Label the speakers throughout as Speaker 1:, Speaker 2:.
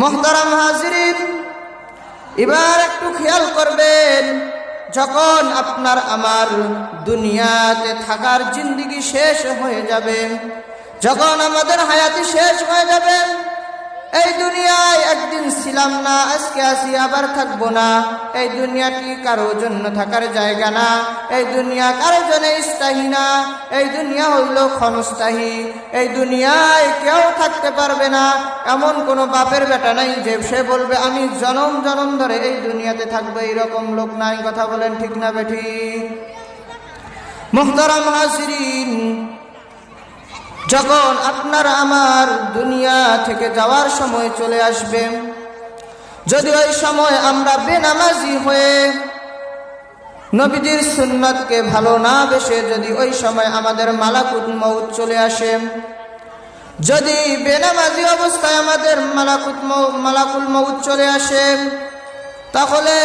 Speaker 1: মোহতারাম হাজরিন, এবার একটু খেয়াল করবেন, যখন আপনার আমার দুনিয়াতে থাকার জিন্দিগি শেষ হয়ে যাবে, যখন আমাদের হায়াতি শেষ হয়ে যাবে, এই দুনিয়ায় একদিন ছিলাম না, আজকে আসি আবার থাকব না। এই দুনিয়াটি কারও জন্য থাকার জায়গা না? এই দুনিয়া কারও জন্য স্থায়ী না? এই দুনিয়া হইল ক্ষণস্থায়ী। এই দুনিয়ায় কেউ থাকতে পারবে না। এমন কোনো বাপের বেটা নাই যে সে বলবে, আমি জনম জনম ধরে এই দুনিয়াতে থাকব। এইরকম লোক নাই, কথা বলেন ঠিক না বেঠি। মোহতারাম হাসিরিন যখন আপনার আমার দুনিয়া থেকে যাওয়ার সময় চলে আসবে যদি ওই সময় আমরা বেনামাজি হয়ে নবীজির সুন্নতকে ভালো না বেসে যদি ওই সময় আমাদের মালাকুত মৌত চলে আসে, যদি বেনামাজি অবস্থায় আমাদের মালাকুত মালাকুল মৌত চলে আসে, তাহলে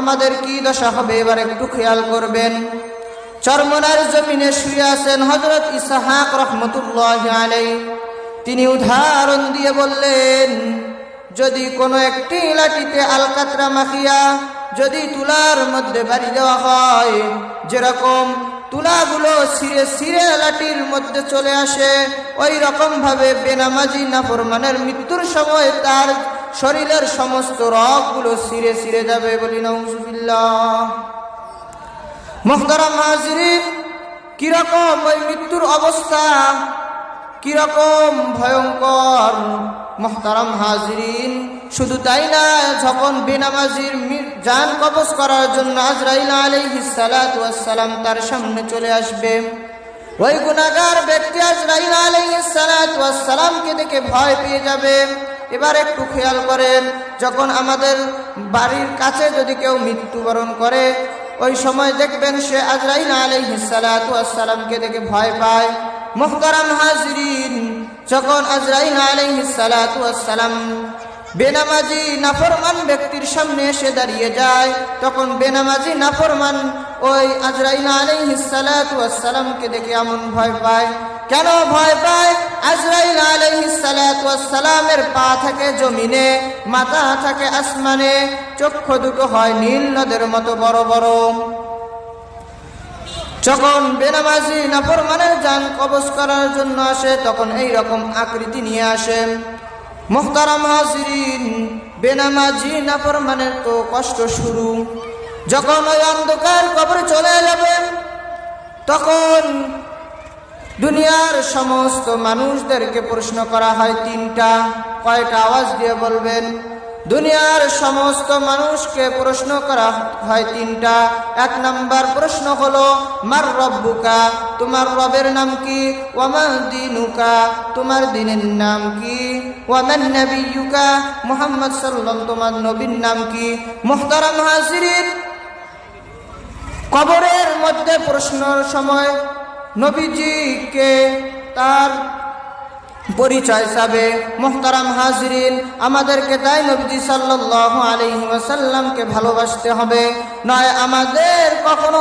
Speaker 1: আমাদের কি দশা হবে? এবার একটু খেয়াল করবেন। চরমনার জমিনে শুয়ে আছেন হজরত ইসাহাক রহমতুল্লাহ আলাই তিনি উদাহরণ দিয়ে বললেন, যদি কোনো একটি লাঠিতে আলকাতরা মাখিয়া যদি তুলার মধ্যে বাড়ি দেওয়া হয়, যেরকম তুলাগুলো সিরে সিরে লাঠির মধ্যে চলে আসে, ওই রকম ভাবে বেনামাজি নাফরমানের মৃত্যুর সময় তার শরীরের সমস্ত রগগুলো সিরে সিরে যাবে বলি নজুবিল্লাহ মোহতারাম হাজিরিন কীরকম ওই মৃত্যুর অবস্থা? কীরকম ভয়ঙ্কর মোহতারাম হাজরিন শুধু তাই না, যখন বেনামাজির জান কবজ করার জন্য আজরাইল আলাইহিস সালাতু ওয়াস সালাম তার সামনে চলে আসবে, ওই গুনাহগার ব্যক্তি আজরাইল আলাইহিস সালাতু ওয়াস সালামকে দেখে ভয় পেয়ে যাবে। এবার একটু খেয়াল করেন, যখন আমাদের বাড়ির কাছে যদি কেউ মৃত্যুবরণ করে ওই সময় দেখবেন সে আজরাইল আলাইহিসালামকে দেখে ভয় পায়। মোহতারাম হাজরিন, যখন আজরাইল আলাইহিসালাম বেনামাজি নাফরমান ব্যক্তির সামনে এসে দাঁড়িয়ে যায়, তখন বেনামাজি নাফরমান ওই আজরাইল আলাইহিসালামকে দেখে এমন ভয় পায়। কেন ভয় পায়? আজরাইল আলাইহিসালামের পা থাকে জমিনে, মাথা থাকে আসমানে, চক্ষু দুটো হয় নীল নদের মতো বড় বড়। যখন বেনামাজি নাফরমানের যান কবজ করার জন্য আসে, তখন এই রকম আকৃতি নিয়ে আসে। মুখতারাম হাজিরিন, বেনামাজি নাফরমানের তো কষ্ট শুরু। যখন ওই অন্ধকার কবর চলে যাবে, তখন দুনিয়ার সমস্ত মানুষদেরকে প্রশ্ন করা হয় তিনটা। কয়টা আওয়াজ দিয়ে বলবেন? দুনিয়ার সমস্ত মানুষকে প্রশ্ন করা হয় তিনটা। এক নাম্বার প্রশ্ন হলো, মার রব্বুকা? তোমার রবের নাম কি? ওয়ামা দিনুকা? তোমার দিনের নাম কি? ওয়ামান নবিয়ুকা? মুহাম্মদ সাল্লাম তোমার নবীর নাম কি? মুহতারাম হাজিরিন? কবরের মধ্যে প্রশ্নর সময় নবীজিকে তার পরিচয় হিসাবে মোহতারাম হাজরিন, আমাদেরকে তাই নবীজি সাল্লাহ আলহিমসাল্লামকে ভালোবাসতে হবে। নয়, আমাদের কখনো